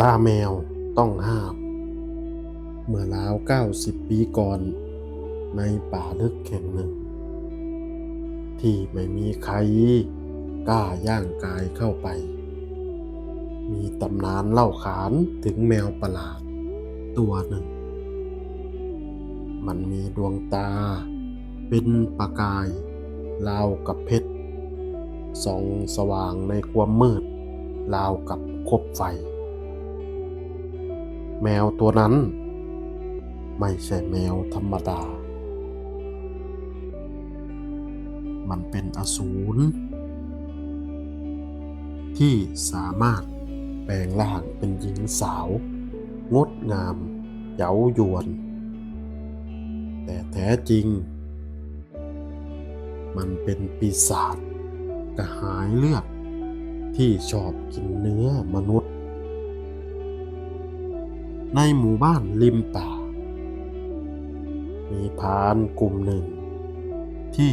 ตาแมวต้องห้าม เมื่อราวเก้าสิบปีก่อน ในป่าลึกแห่งหนึ่ง ที่ไม่มีใครกล้าย่างกายเข้าไป มีตำนานเล่าขานถึงแมวประหลาด ตัวหนึ่ง มันมีดวงตา เป็นประกายราวกับเพชรส่องสว่างในความมืดราวกับคบไฟ แมวตัวนั้น ไม่ใช่แมวธรรมดา มันเป็นอสูรที่สามารถแปลงร่างเป็นหญิงสาว งดงาม เย้ายวน แต่แท้จริง มันเป็นปีศาจกระหายเลือดที่ชอบกินเนื้อมนุษย์ ในหมู่บ้านริมป่า มีพานกลุ่มหนึ่ง ที่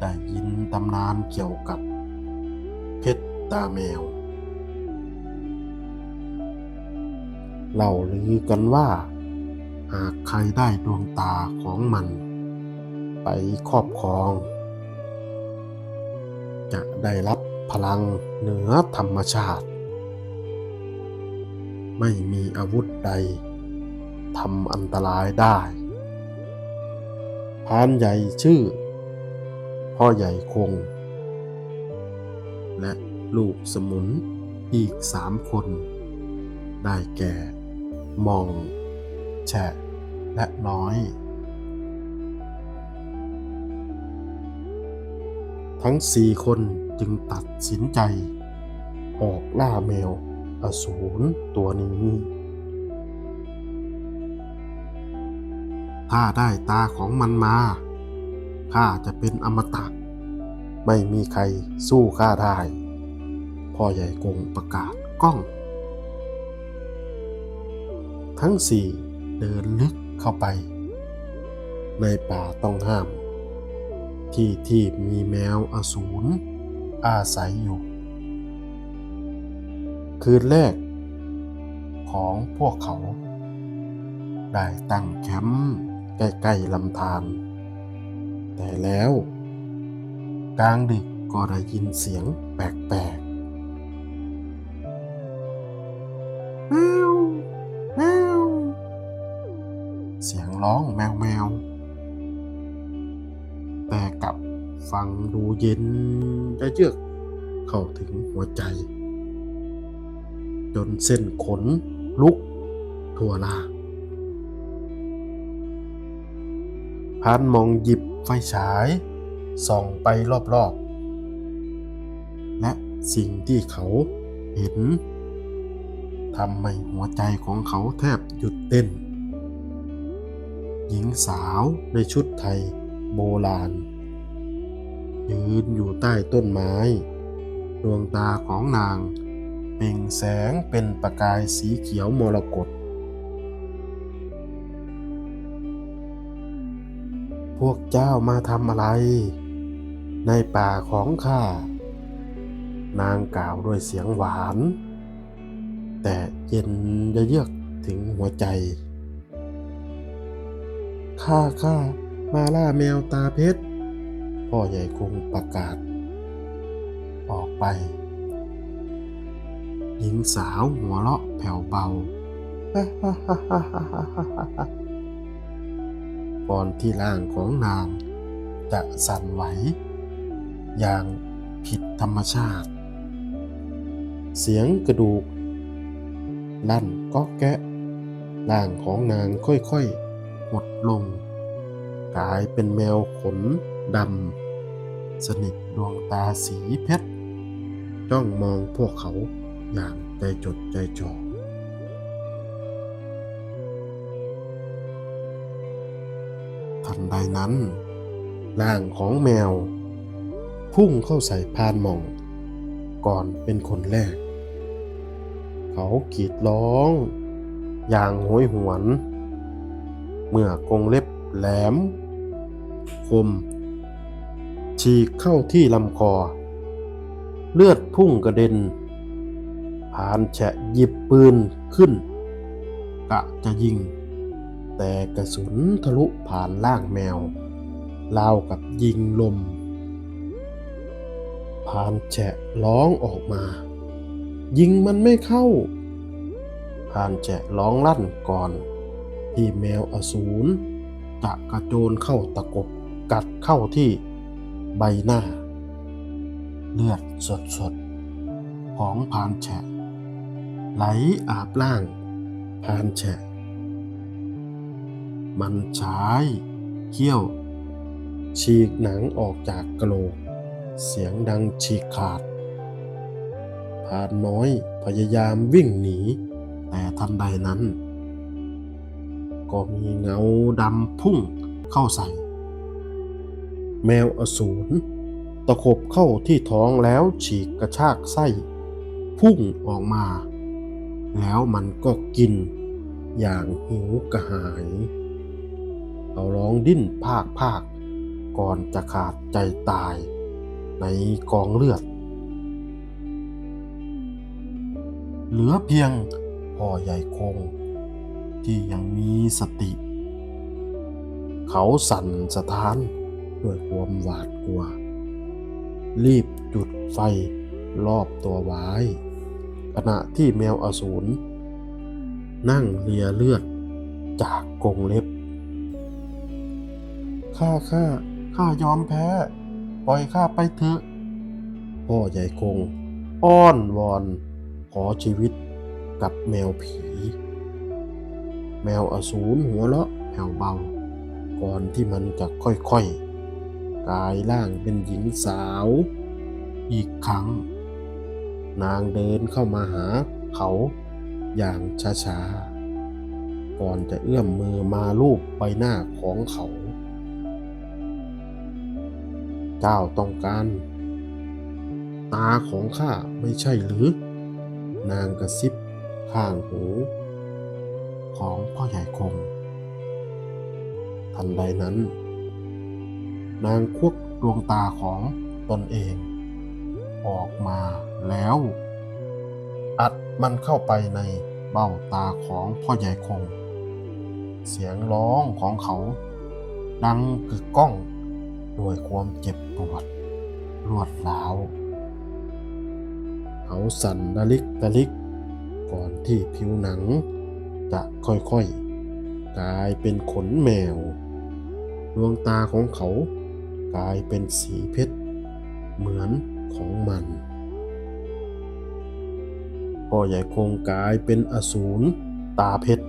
ได้ยินตำนานเกี่ยวกับ เพชรตาแมวเล่าลือกันว่า หากใครได้ดวงตาของมัน ไปครอบครอง จะได้รับพลังเหนือธรรมชาติ ไม่มีอาวุธใดทำอันตรายได้พานใหญ่ชื่อ พ่อใหญ่คง และลูกสมุนอีกสามคน ได้แก่มอง แฉะ และน้อย ทั้งสี่คนจึงตัดสินใจ ออกล่าแมว อสูรตัวนี้ ถ้าได้ตาของมันมา ข้าจะเป็นอมตะ ไม่มีใครสู้ข้าได้ พ่อใหญ่กงประกาศก้อง ทั้งสี่เดินลึกเข้าไป ในป่าต้องห้าม ที่ที่มีแมวอสูรอาศัยอยู่ คืนแรกของพวกเขา ได้ตั้งแคมป์ใกล้ๆลำธารแต่แล้ว กลางดึกก็ได้ยินเสียงแปลกๆแมวแมวเสียงร้องแมวแมวแต่กลับฟังดูเย็นจะเยือกเข้าถึงหัวใจ จนเส้นขนลุกทั่วล่าพานมองหยิบไฟฉาย ส่องไปรอบๆ และสิ่งที่เขาเห็นทำให้หัวใจของเขาแทบหยุดเต้น หญิงสาวในชุดไทยโบราณ ยืนอยู่ใต้ต้นไม้ ดวงตาของนาง เปล่งแสงเป็นประกายสีเขียวมรกตพวกเจ้ามาทำอะไร ในป่าของข้า นางกล่าวด้วยเสียงหวาน แต่เย็นจะเยือกถึงหัวใจ ข้าข้ามาล่าแมวตาเพชร พ่อใหญ่คงประกาศ ออกไป หญิงสาวหัวเราะแผ่วเบา ก่อนที่ร่างของนางจะสั่นไหว อย่างผิดธรรมชาติ เสียงกระดูกลั่นก็แกะร่างของนางค่อยๆหดลง กลายเป็นแมวขนดำสนิทดวงตาสีเพชรจ้องมองพวกเขา อย่างใจจดใจจ่อทันใดนั้นร่างของแมว พุ่งเข้าใส่พานหมอง ก่อนเป็นคนแรก เขากรีดร้อง อย่างโหยหวน เมื่อกรงเล็บแหลม คม ฉีกเข้าที่ลำคอ เลือดพุ่งกระเด็น พานแฉะหยิบปืนขึ้น กะจะยิง แต่กระสุนทะลุผ่านล่างแมวราวกับยิงลม พานแฉะร้องออกมา ยิงมันไม่เข้า พานแฉะร้องลั่นก่อน ที่แมวอสูรจะกระโจนเข้าตะกบกัดเข้าที่ใบหน้า เลือดสดๆ ของพานแฉะ ไหลอาบล่างพรานแฉะ มันใช้เขี้ยว ฉีกหนังออกจากกระโหลก เสียงดังฉีกขาดพรานน้อยพยายามวิ่งหนี แต่ทันใดนั้น ก็มีเงาดำพุ่งเข้าใส่ แมวอสูรตะขบเข้าที่ท้องแล้วฉีกกระชากไส้ พุ่งออกมา แล้วมันก็กินอย่างหิวกระหาย เขาร้องดิ้นภาคภาคก่อนจะขาดใจตายในกองเลือด เหลือเพียงพ่อใหญ่คง ที่ยังมีสติ เขาสั่นสะท้านด้วยความหวาดกลัว รีบจุดไฟรอบตัวไว้ ขณะที่แมวอสูรนั่งเลียเลือดจากกรงเล็บ ข้าข้าข้ายอมแพ้ ปล่อยข้าไปเถอะ พ่อใหญ่คง อ้อนวอน ขอชีวิตกับแมวผี แมวอสูรหัวเราะแผ่วเบา ก่อนที่มันจะค่อยๆกลายร่างเป็นหญิงสาว อีกครั้ง นางเดินเข้ามาหาเขาอย่างช้าๆ ก่อนจะเอื้อมมือมาลูบใบหน้าของเขา เจ้าต้องการ ตาของข้าไม่ใช่หรือ นางกระซิบข้างหู ของพ่อใหญ่คง ทันใดนั้น นางควักดวงตาของตนเอง ออกมาแล้ว อัดมันเข้าไปในเบ้าตาของพ่อใหญ่คง เสียงร้องของเขา ดังกึกก้องด้วยความเจ็บปวดรวดร้าวเขาสั่นระลิกระลิก ก่อนที่ผิวหนัง จะค่อยๆ กลายเป็นขนแมว ดวงตาของเขากลายเป็นสีเพชร เหมือน ของมัน พ่อใหญ่คงกลายเป็นอสูรตาเพชร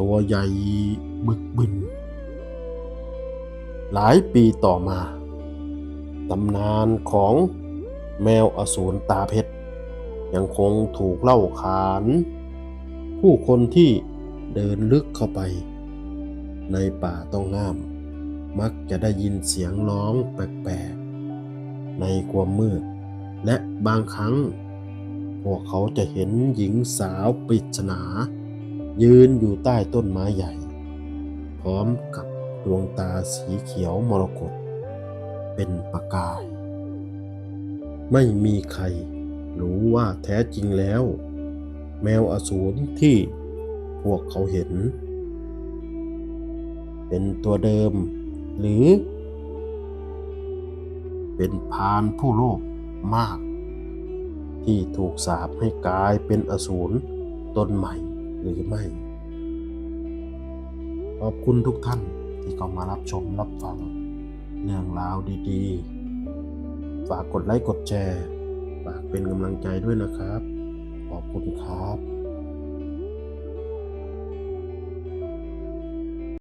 ตัวใหญ่บึกบึน หลายปีต่อมาตำนานของแมวอสูรตาเพชร ยังคงถูกเล่าขาน ผู้คนที่เดินลึกเข้าไป ในป่าต้องห้าม มักจะได้ยินเสียงร้องแปลก ในความมืด และบางครั้ง พวกเขาจะเห็นหญิงสาวปริศนา ยืนอยู่ใต้ต้นไม้ใหญ่ พร้อมกับดวงตาสีเขียวมรกตเป็นประกาย ไม่มีใครรู้ว่าแท้จริงแล้ว แมวอสูรที่พวกเขาเห็น เป็นตัวเดิมหรือ เป็นพานผู้โลภมาก ที่ถูกสาปให้กลายเป็นอสูรตนใหม่หรือไม่ ขอบคุณทุกท่านที่เข้ามารับชมรับฟังเรื่องราวดีๆ ฝากกดไลค์กดแชร์ ฝากเป็นกำลังใจด้วยนะครับ ขอบคุณครับ